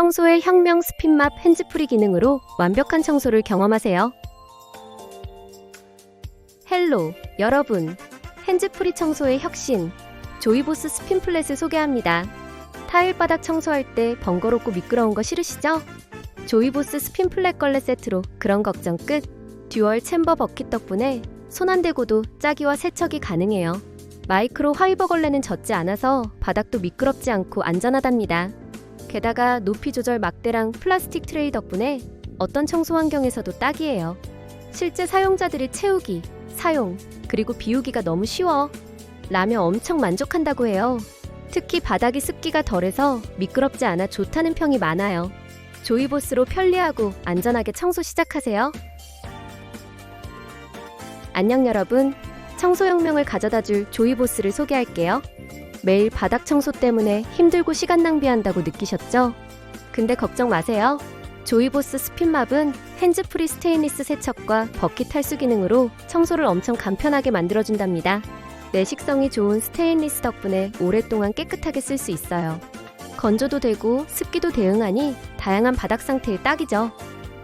청소의 혁명 스핀맛 핸즈프리 기능으로 완벽한 청소를 경험하세요. 헬로, 여러분. 핸즈프리 청소의 혁신, 조이보스 스핀플랫을 소개합니다. 타일 바닥 청소할 때 번거롭고 미끄러운 거 싫으시죠? 조이보스 스핀플랫 걸레 세트로 그런 걱정 끝. 듀얼 챔버 버킷 덕분에 손 안 대고도 짜기와 세척이 가능해요. 마이크로 화이버 걸레는 젖지 않아서 바닥도 미끄럽지 않고 안전하답니다. 게다가 높이 조절 막대랑 플라스틱 트레이 덕분에 어떤 청소 환경에서도 딱이에요. 실제 사용자들이 채우기, 사용, 그리고 비우기가 너무 쉬워. 라며 엄청 만족한다고 해요. 특히 바닥이 습기가 덜해서 미끄럽지 않아 좋다는 평이 많아요. 조이보스로 편리하고 안전하게 청소 시작하세요. 안녕 여러분. 청소혁명을 가져다 줄 조이보스를 소개할게요. 매일 바닥 청소 때문에 힘들고 시간 낭비한다고 느끼셨죠? 근데 걱정 마세요. 조이보스 스핀맙은 핸즈프리 스테인리스 세척과 버킷 탈수 기능으로 청소를 엄청 간편하게 만들어준답니다. 내식성이 좋은 스테인리스 덕분에 오랫동안 깨끗하게 쓸 수 있어요. 건조도 되고 습기도 대응하니 다양한 바닥 상태에 딱이죠.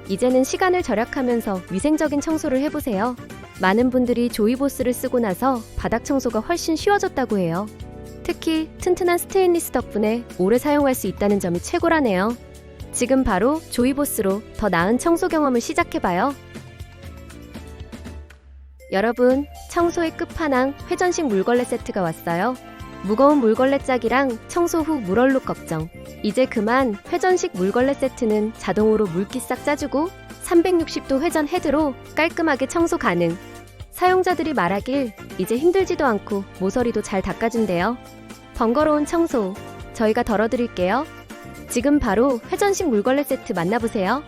이제는 시간을 절약하면서 위생적인 청소를 해보세요. 많은 분들이 조이보스를 쓰고 나서 바닥 청소가 훨씬 쉬워졌다고 해요. 특히 튼튼한 스테인리스 덕분에 오래 사용할 수 있다는 점이 최고라네요. 지금 바로 조이보스로 더 나은 청소 경험을 시작해봐요. 여러분, 청소의 끝판왕 회전식 물걸레 세트가 왔어요. 무거운 물걸레 짝이랑 청소 후 물얼룩 걱정. 이제 그만 회전식 물걸레 세트는 자동으로 물기 싹 짜주고 360도 회전 헤드로 깔끔하게 청소 가능. 사용자들이 말하길 이제 힘들지도 않고 모서리도 잘 닦아준대요. 번거로운 청소 저희가 덜어드릴게요. 지금 바로 회전식 물걸레 세트 만나보세요.